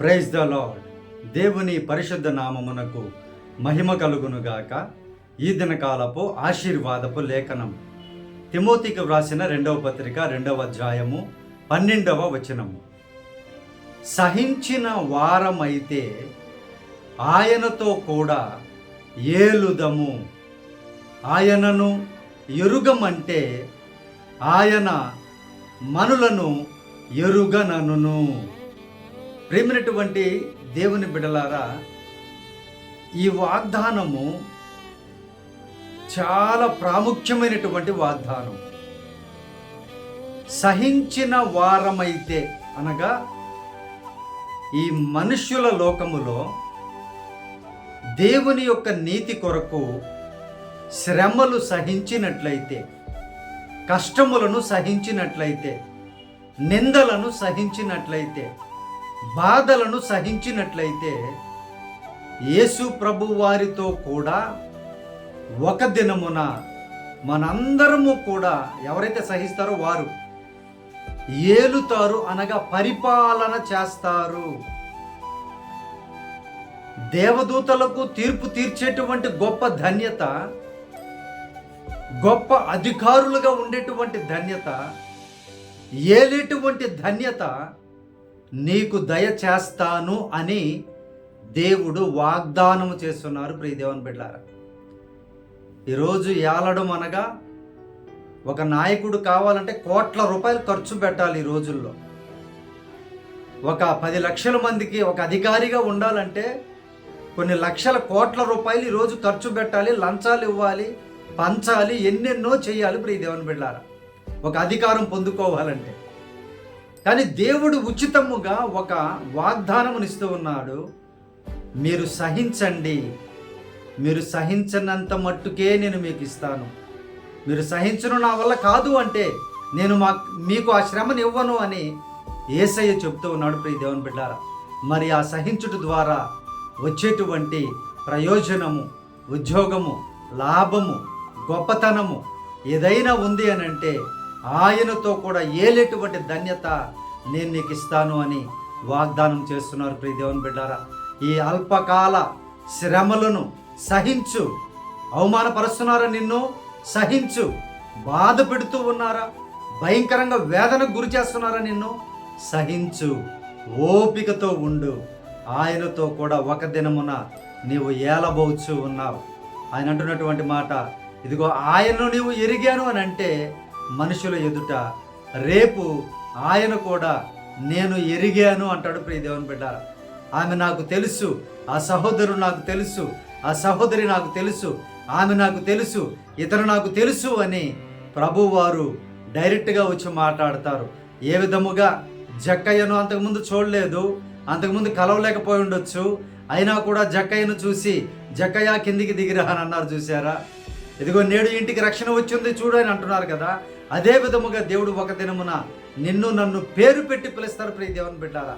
Praise the lord దేవుని పరిశుద్ధ నామమునకు మహిమ కలుగునుగాక. ఈ దినకాలపు ఆశీర్వాదపు లేఖనం. తిమోతికి వ్రాసిన రెండవ పత్రిక రెండవ అధ్యాయము పన్నెండవ వచనము. సహించిన వారమైతే ఆయనతో కూడా ఏలుదము. ఆయనను ఎరుగమంటే ఆయన మనులను ఎరుగననును. ప్రేమినటువంటి దేవుని బిడలారా ఈ వాగ్దానము చాలా ప్రాముఖ్యమైనటువంటి వాగ్దానం. సహించిన వారమైతే అనగా ఈ మనుష్యుల లోకములో దేవుని యొక్క నీతి కొరకు శ్రమలు సహించినట్లయితే కష్టములను సహించినట్లయితే నిందలను సహించినట్లయితే బాధలను సహించినట్లయితే యేసు ప్రభు వారితో కూడా ఒక దినమున మనందరము కూడా ఎవరైతే సహిస్తారో వారు ఏలుతారు అనగా పరిపాలన చేస్తారు. దేవదూతలకు తీర్పు తీర్చేటువంటి గొప్ప ధన్యత గొప్ప అధికారులుగా ఉండేటువంటి ధన్యత ఏలేటువంటి ధన్యత నీకు దయ చేస్తాను అని దేవుడు వాగ్దానం చేస్తున్నారు ప్రియదేవన్ బిడ్డారా. ఈరోజు ఏలడం అనగా ఒక నాయకుడు కావాలంటే కోట్ల రూపాయలు ఖర్చు పెట్టాలి ఈ రోజుల్లో. ఒక పది లక్షల మందికి ఒక అధికారిగా ఉండాలంటే కొన్ని లక్షల కోట్ల రూపాయలు ఈరోజు ఖర్చు పెట్టాలి లంచాలు ఇవ్వాలి పంచాలి ఎన్నెన్నో చేయాలి ప్రియదేవన్ బిడ్డారా. ఒక అధికారం పొందుకోవాలంటే. కానీ దేవుడు ఉచితముగా ఒక వాగ్దానమునిస్తూ ఉన్నాడు. మీరు సహించండి. మీరు సహించనంత మట్టుకే నేను మీకు ఇస్తాను. మీరు సహించను నా వల్ల కాదు అంటే నేను మా మీకు ఆ శ్రమను ఇవ్వను అని ఏసయ్య చెప్తూ ఉన్నాడు ప్రియ దేవుని బిడ్డారా. మరి ఆ సహించుట ద్వారా వచ్చేటువంటి ప్రయోజనము ఉద్యోగము లాభము గొప్పతనము ఏదైనా ఉంది అని అంటే ఆయనతో కూడా ఏలేటువంటి ధన్యత నేను నీకు ఇస్తాను అని వాగ్దానం చేస్తున్నారు ప్రియ దేవుని బిడ్డారా. ఈ అల్పకాల శ్రమలను సహించు అవమానపరుస్తున్నారా నిన్ను? సహించు. బాధ పెడుతూ ఉన్నారా? భయంకరంగా వేదనకు గురి చేస్తున్నారా నిన్ను? సహించు. ఓపికతో ఉండు. ఆయనతో కూడా ఒక దినమున నీవు ఏలబోచు ఉన్నావు. ఆయన అంటున్నటువంటి మాట ఇదిగో ఆయనను నీవు ఎరిగాను అని అంటే మనుషుల ఎదుట రేపు ఆయన కూడా నేను ఎరిగాను అంటాడు ప్రియదేవన్ బిడ్డ ఆమె నాకు తెలుసు ఆ సహోదరుడు నాకు తెలుసు ఆ సహోదరి నాకు తెలుసు ఆమె నాకు తెలుసు ఇతరు నాకు తెలుసు అని ప్రభువారు డైరెక్ట్గా వచ్చి మాట్లాడతారు. ఏ విధముగా? జక్కయ్యను అంతకుముందు చూడలేదు అంతకుముందు కలవలేకపోయి ఉండొచ్చు అయినా కూడా జక్కయ్యను చూసి జక్కయ్య కిందికి దిగిరా అని అన్నారు చూసారా ఇదిగో నేడు ఇంటికి రక్షణ వచ్చింది చూడు అని అంటున్నారు కదా అదే విధముగా దేవుడు ఒక దినమున నిన్ను నన్ను పేరు పెట్టి పిలుస్తారు ప్రియ దేవుని బిడ్డారా.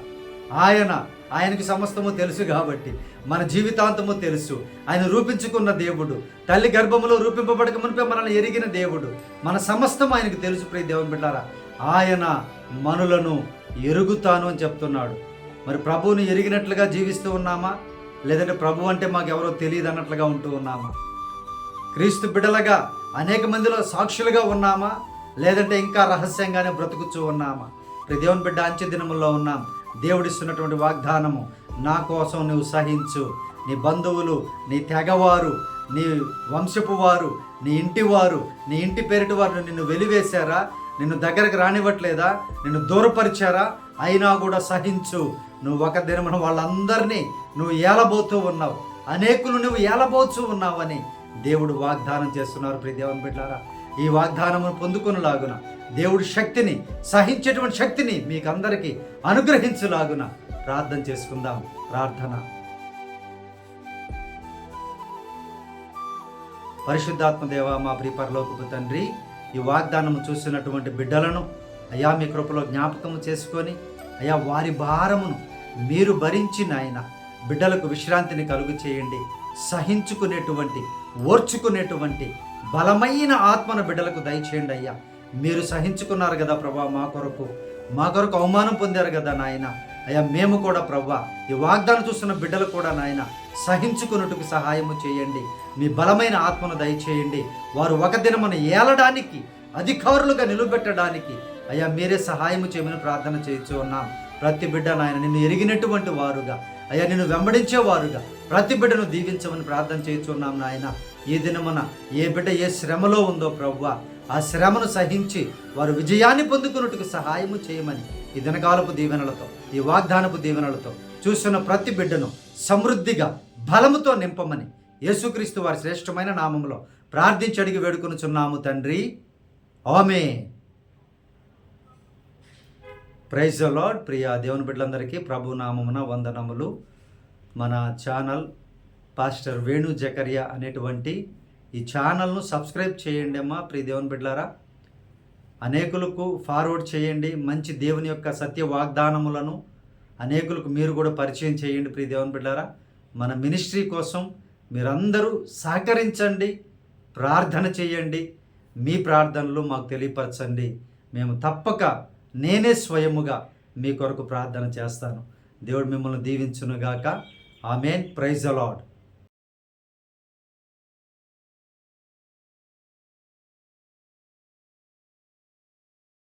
ఆయన ఆయనకి సమస్తము తెలుసు కాబట్టి మన జీవితాంతము తెలుసు. ఆయన రూపించుకున్న దేవుడు తల్లి గర్భములో రూపింపబడక మునిపే మనల్ని ఎరిగిన దేవుడు మన సమస్తం ఆయనకు తెలుసు ప్రియ దేవుని బిడ్డారా. ఆయన మనులను ఎరుగుతాను అని చెప్తున్నాడు. మరి ప్రభువుని ఎరిగినట్లుగా జీవిస్తూ ఉన్నామా? లేదంటే ప్రభు అంటే మాకు ఎవరో తెలియదు అన్నట్లుగా ఉంటూ ఉన్నామా? క్రీస్తు బిడ్డలుగా అనేక మందిలో సాక్షులుగా ఉన్నామా? లేదంటే ఇంకా రహస్యంగానే బ్రతుకుచూ ఉన్నామా? ప్రతి దేవుని బిడ్డ అంచె దినముల్లో ఉన్నాం. దేవుడిస్తున్నటువంటి వాగ్దానము నా కోసం నువ్వు సహించు. నీ బంధువులు నీ తెగవారు నీ వంశపు వారు నీ ఇంటి వారు నీ ఇంటి పేరిటి వారు నిన్ను వెలివేశారా? నిన్ను దగ్గరకు రానివ్వట్లేదా? నిన్ను దూరపరిచారా? అయినా కూడా సహించు. నువ్వు ఒక దినమున వాళ్ళందరినీ నువ్వు ఏలబోతూ ఉన్నావు. అనేకులు నువ్వు ఏలబోతూ ఉన్నావని దేవుడు వాగ్దానం చేస్తున్నారు. ప్రియ దేవుని బిడ్డారా ఈ వాగ్దానమును పొందుకునేలాగున. దేవుడి శక్తిని సహించేటువంటి శక్తిని మీకందరికీ అనుగ్రహించులాగున ప్రార్థన చేసుకుందాం. ప్రార్థన. పరిశుద్ధాత్మ దేవ మా ప్రియపరలోకపు తండ్రి ఈ వాగ్దానము చూసినటువంటి బిడ్డలను అయా మీ కృపలో జ్ఞాపకము చేసుకొని అయా వారి భారమును మీరు భరించిన ఆయన బిడ్డలకు విశ్రాంతిని కలుగు చేయండి సహించుకునేటువంటి ఓర్చుకునేటువంటి బలమైన ఆత్మను బిడ్డలకు దయచేయండి అయ్యా. మీరు సహించుకున్నారు కదా ప్రభా మా కొరకు. మా కొరకు అవమానం పొందారు కదా నాయన. అయ్యా మేము కూడా ప్రవ్వా ఈ వాగ్దానం చూస్తున్న బిడ్డలు కూడా నాయన సహించుకున్నట్టుకు సహాయము చేయండి. మీ బలమైన ఆత్మను దయచేయండి. వారు ఒక దినమున ఏలడానికి అధికారులుగా నిలబెట్టడానికి అయ్యా మీరే సహాయము చేయమని ప్రార్థన చేయించు ఉన్నాం. ప్రతి బిడ్డ నాయన నిన్ను ఎరిగినటువంటి వారుగా. అయ్యా నిన్ను వెంబడించేవారుగా. ప్రతి బిడ్డను దీవించమని ప్రార్థన చేస్తున్నాం నాయన. ఈ దినమున ఏ బిడ్డ ఏ శ్రమలో ఉందో ప్రభు ఆ శ్రమను సహించి వారు విజయాన్ని పొందుకున్నట్టుకు సహాయము చేయమని ఈ దినకాలపు దీవెనలతో ఈ వాగ్దానపు దీవెనలతో చూస్తున్న ప్రతి బిడ్డను సమృద్ధిగా బలముతో నింపమని యేసుక్రీస్తు వారి శ్రేష్టమైన నామములో ప్రార్థించి అడిగి వేడుకొనుచున్నాము తండ్రి. ఆమె ప్రైజ్ లాడ్ ప్రియ దేవుని బిడ్డలందరికీ ప్రభు నామమున వందనములు. మన ఛానల్ పాస్టర్ వేణు జకరియా అనేటువంటి ఈ ఛానల్ను సబ్స్క్రైబ్ చేయండి అమ్మా ప్రియ దేవుని బిడ్డలారా. అనేకులకు ఫార్వర్డ్ చేయండి మంచి దేవుని యొక్క సత్య వాగ్దానములను అనేకులకు మీరు కూడా పరిచయం చేయండి ప్రియ దేవుని బిడ్డారా మన మినిస్ట్రీ కోసం మీరందరూ సహకరించండి ప్రార్థన చేయండి మీ ప్రార్థనలు మాకు తెలియపరచండి. మేము తప్పక నేనే స్వయముగా మీ కొరకు ప్రార్థన చేస్తాను. దేవుడు మిమ్మల్ని దీవించునుగాక. ఆమెన్. ప్రైజ్ అలాడ్